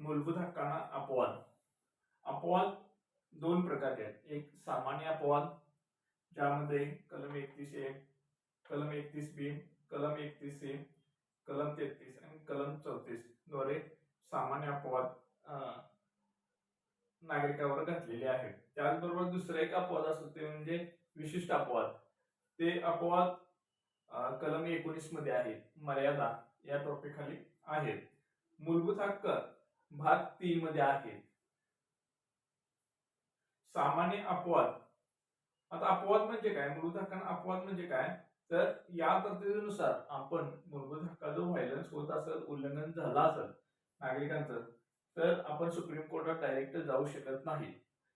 मूलभूत हक्कांना अपवाद. अपवाद दोन प्रकारचे आहेत. एक सामान्य अपवाद ज्यामध्ये कलम एकतीस ए कलम एकतीस बी कलम एकतीस सी कलम तेहतीस आणि कलम चौतीसद्वारे सामान्य अपवाद नागरिकावर घातलेले आहे त्याचबरोबर दुसरं एक अपवाद असतो ते म्हणजे विशिष्ट अपवाद. ते अपवाद कलम एकोणीसमध्ये आहे. मर्यादा या टॉपिक खाली आहेत. मूलभूत हक्क भाग तीन मध्ये आहेत सामान्य अपवाद. आता अपवाद म्हणजे काय? मूलभूत हक्कांना अपवाद म्हणजे काय? तर या तरतुदीनुसार आपण मूलभूत जो व्हायलन्स होत असेल उल्लंघन झालं असेल नागरिकांचं तर आपण सुप्रीम कोर्टात डायरेक्ट जाऊ शकत नाही.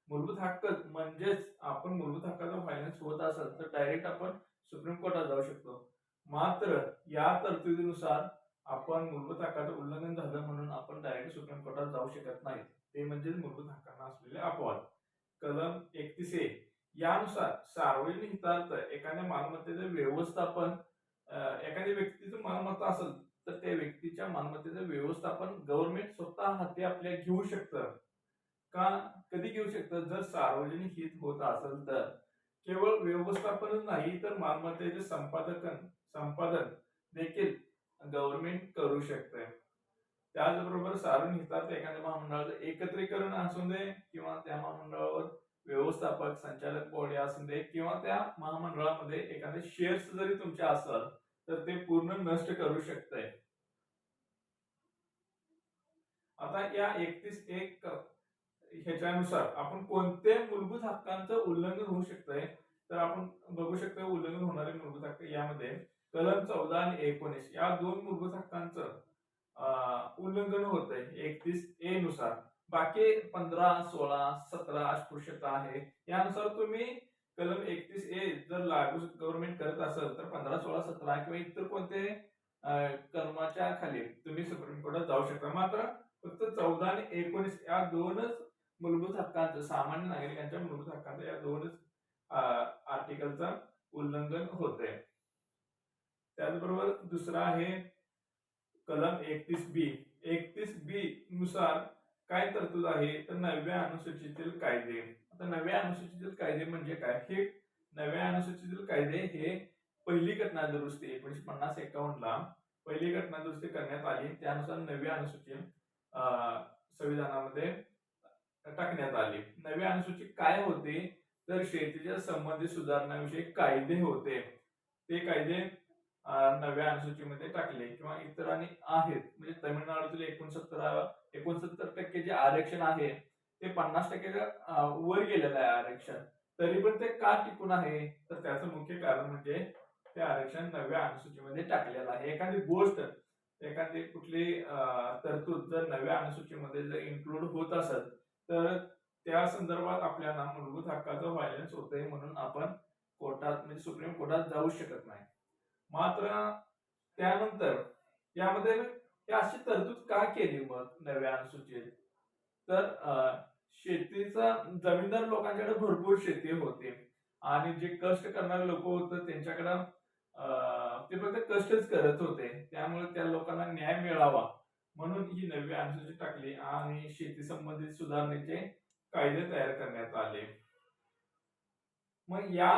मूलभूत हक्क म्हणजेच आपण मूलभूत हक्काचा फायनान्स होत असेल तर डायरेक्ट आपण सुप्रीम कोर्टात जाऊ शकतो. मात्र या तरतुदीनुसार आपण मूलभूत हक्काचं उल्लंघन झालं म्हणून आपण डायरेक्ट सुप्रीम कोर्टात जाऊ शकत नाही. ते म्हणजे मूलभूत हक्कांना असलेले अपवाद. कलम एकतीस ए. यानुसार सार्वजनिक हितार्थ एखाद्या मालमत्तेचं व्यवस्थापन एखाद्या व्यक्तीचं मालमत्ता असेल तर त्या व्यक्तीच्या मालमत्तेचं व्यवस्थापन गव्हर्नमेंट स्वतः हाती आपल्या घेऊ शकतं. का कधी घेऊ शकतं? जर सार्वजनिक हित होत असेल तर. केवळ व्यवस्थापनच नाही तर मालमत्तेचे संपादकन संपादन देखील गव्हर्नमेंट करू शकते त्याचबरोबर सारून हितात एखाद्या महामंडळाचं एकत्रीकरण असू दे किंवा त्या महामंडळावर व्यवस्थापक संचालक बॉडी असू दे किंवा त्या महामंडळामध्ये एखादे शेअर्स जरी तुमचे असेल तर ते पूर्ण नष्ट करू शकते आता या एकतीस एक ह्याच्यानुसार आपण कोणत्या मूलभूत हक्कांचं उल्लंघन होऊ शकतंय? तर आपण बघू शकतो उल्लंघन होणारे मूलभूत हक्क यामध्ये कलम चौदा आणि एकोणीस या दोन मूलभूत हक्कांचं उल्लंघन होत आहे एकतीस ए नुसार. बाकी पंधरा सोळा सतरा अस्पृश्यता आहे. यानुसार तुम्ही कलम एकतीस ए जर लागू गव्हर्नमेंट करत असेल तर पंधरा सोळा सतरा किंवा इतर कोणते कलमाच्या खाली तुम्ही सुप्रीम कोर्टात जाऊ शकता. मात्र फक्त चौदा आणि एकोणीस या दोनच मूलभूत हक्कांचं सामान्य नागरिकांच्या मूलभूत हक्कांचं या दोनच आर्टिकलचं उल्लंघन होतंय. त्याचबरोबर दुसरा आहे कलम एकतीस बी. एकतीस बी नुसार काय तरतूद आहे? तर नव्या अनुसूचीतील कायदे. आता नव्या अनुसूचीतील कायदे म्हणजे काय? हे नव्या अनुसूचीतील कायदे हे पहिली घटना दुरुस्ती एकोणीशे पन्नास एकावन्न ला पहिली घटना दुरुस्ती करण्यात आली. त्यानुसार नवी अनुसूची संविधानामध्ये टाकण्यात आली. नवी अनुसूची काय होते? तर शेतीच्या संबंधित सुधारणाविषयी कायदे होते. ते कायदे नव्या अनुसूचीमध्ये टाकले किंवा इतरांनी आहेत. म्हणजे तमिळनाडूतील एकोणसत्तर एकोणसत्तर टक्के जे आरक्षण आहे ते पन्नास टक्क्याच्या वर गेलेलं आहे आरक्षण. तरी पण ते का टिकून आहे? तर त्याचं मुख्य कारण म्हणजे ते आरक्षण नव्या अनुसूचीमध्ये टाकलेलं आहे. एखादी गोष्ट एखादी कुठली तरतूद जर नव्या अनुसूचीमध्ये जर इन्क्लूड होत असेल तर त्या संदर्भात आपल्याला मूलभूत हक्काचं व्हायलन्स होतंय म्हणून आपण कोर्टात म्हणजे सुप्रीम कोर्टात जाऊ शकत नाही. मात्र त्यानंतर यामध्ये अशी तरतूद का केली मग नव्या अनुसूचित? तर शेतीचा जमीनदार लोकांच्याकडे भरपूर शेती होते. आणि जे कष्ट करणारे लोक होते त्यांच्याकडं ते फक्त कष्टच करत होते. त्यामुळे त्या लोकांना न्याय मिळावा म्हणून ही नवी अनुसूची टाकली आणि शेती संबंधित सुधारणेचे कायदे तयार करण्यात आले. मग या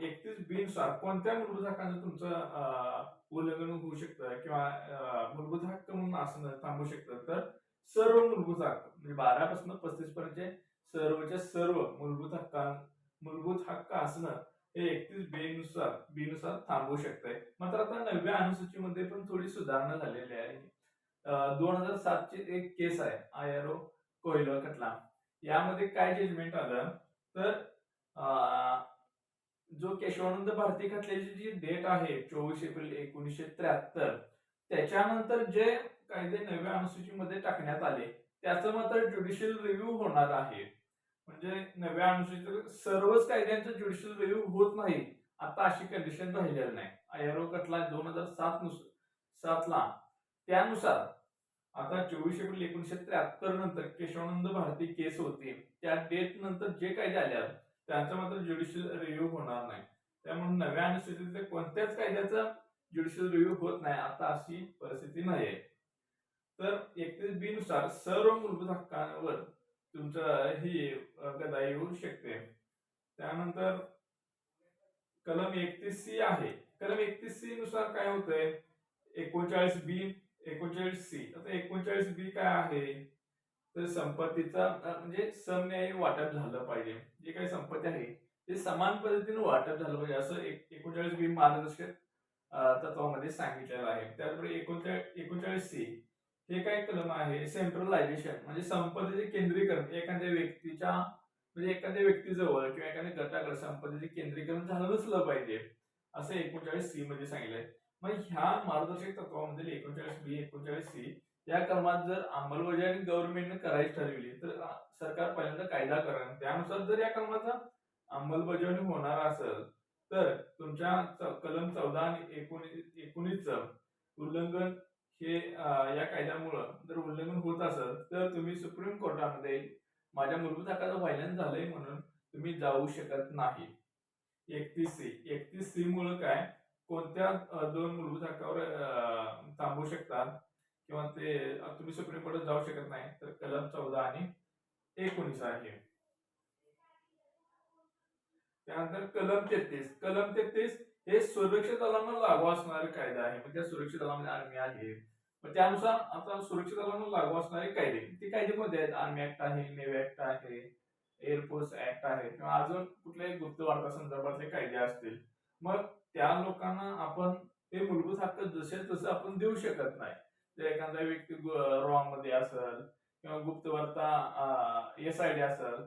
एकतीस बीनुसार कोणत्या मूलभूत हक्कांचं तुमचं उल्लंघन होऊ शकतं किंवा मूलभूत हक्क म्हणून असं थांबू शकतं? तर सर्व मूलभूत हक्क म्हणजे बारापासून पस्तीस पर्यंतचे सर्वच्या सर्व मूलभूत हक्कां मूलभूत हक्क असणं हे एकतीस बेनुसार बीनुसार थांबू थांबवू शकतंय. मात्र आता नवव्या अनुसूचीमध्ये पण थोडी सुधारणा झालेली आहे. दोन हजार सातची एक केस आहे आय आर ओ कोयलो खटला यामध्ये काय जजमेंट आलं? तर जो केशवानंद भारती खटल्याची जी डेट आहे चोवीस एप्रिल एकोणीसशे त्र्याहत्तर त्याच्यानंतर जे कायदे नव्या अनुसूचीमध्ये टाकण्यात आले त्याचं मात्र ज्युडिशियल रिव्ह्यू होणार आहे. म्हणजे नव्या अनुसूचित सर्वच कायद्यांचा ज्युडिशियल रिव्ह्यू होत नाही आता अशी कंडिशन राहिलेली नाही. आयआरओ कटला दोन हजार सात नुसार सातला. त्यानुसार आता चोवीस एप्रिल एकोणीशे त्र्याहत्तर नंतर केशवानंद भारती केस होती त्या डेट नंतर जे कायदे आल्या त्यांचा मात्र ज्युडिशियल रिव्ह्यू होणार नाही. त्यामुळे नव्या अनुसूचित कोणत्याच कायद्याचा ज्युडिशियल रिव्ह्यू होत नाही आता अशी परिस्थिती नाही आहे तर एकतीस बी नुसार सर्व मूलभूत हक्कांवर तुमचं ही गदा येऊ शकते. त्यानंतर कलम एकतीस सी आहे. कलम एकतीस सी नुसार काय होतंय? एकोणचाळीस बी एकोणचाळीस सी. आता एकोणचाळीस बी काय आहे? तर संपत्तीचा म्हणजे समन्यायी वाटप झालं पाहिजे. जे काही संपत्ती आहे ते समान पद्धतीने वाटप झालं पाहिजे. असं एक एकोणचाळीस बी मार्गदर्शक तत्वामध्ये सांगितलेलं आहे. त्याचबरोबर एकोणचाळीस एकोणचाळीस सी हे काय कलम आहे? सेंट्रलायझेशन म्हणजे संपत्तीचे केंद्रीकरण. एखाद्या व्यक्तीच्या म्हणजे एखाद्या व्यक्तीजवळ किंवा एखाद्या गटाकडे संपत्तीचे केंद्रीकरण झालं नसलं पाहिजे. असं एकोणचाळीस सी मध्ये सांगितलंय. मग ह्या मार्गदर्शक तत्वामध्ये एकोणचाळीस बी एकोणचाळीस सी या कलमात जर अंमलबजावणी गव्हर्नमेंटने करायची ठरविली तर सरकार पहिल्यांदा कायदा करा त्यानुसार जर या कलमाचा अंमलबजावणी होणार असेल तर तुमच्या कलम चौदा आणि एकोणीस उल्लंघन हे या कायद्यामुळं जर उल्लंघन होत असेल तर तुम्ही सुप्रीम कोर्टामध्ये माझ्या मूलभूत हक्काचं व्हायलेंस झालंय म्हणून तुम्ही जाऊ शकत नाही. एकतीस सी. एकतीस सी मुळे काय? कोणत्या दोन मूलभूत हक्कावर थांबू शकतात? किंवा ते तुम्ही सुप्रीम कोर्टात जाऊ शकत नाही तर कलम चौदा आणि एकोणीस आहे. त्यानंतर कलम तेहतीस. कलम तेहतीस हे सुरक्षित दलांना लागू असणारे कायदा आहे. म्हणजे त्या दलामध्ये आर्मी आहे. मग त्यानुसार आता सुरक्षित दलांना लागू असणारे कायदे. ते कायदे कोणते आहेत. आर्मी ऍक्ट आहे नेव्ही ऍक्ट आहे एअरफोर्स ऍक्ट आहे किंवा अजून कुठल्याही गुप्त वार्ता संदर्भातले कायदे असतील. मग त्या लोकांना आपण ते मूलभूत हक्क जसे तसं आपण देऊ शकत नाही. जर एखादा व्यक्ती रॉ मध्ये असेल किंवा गुप्त वार्ता एस आय डी असेल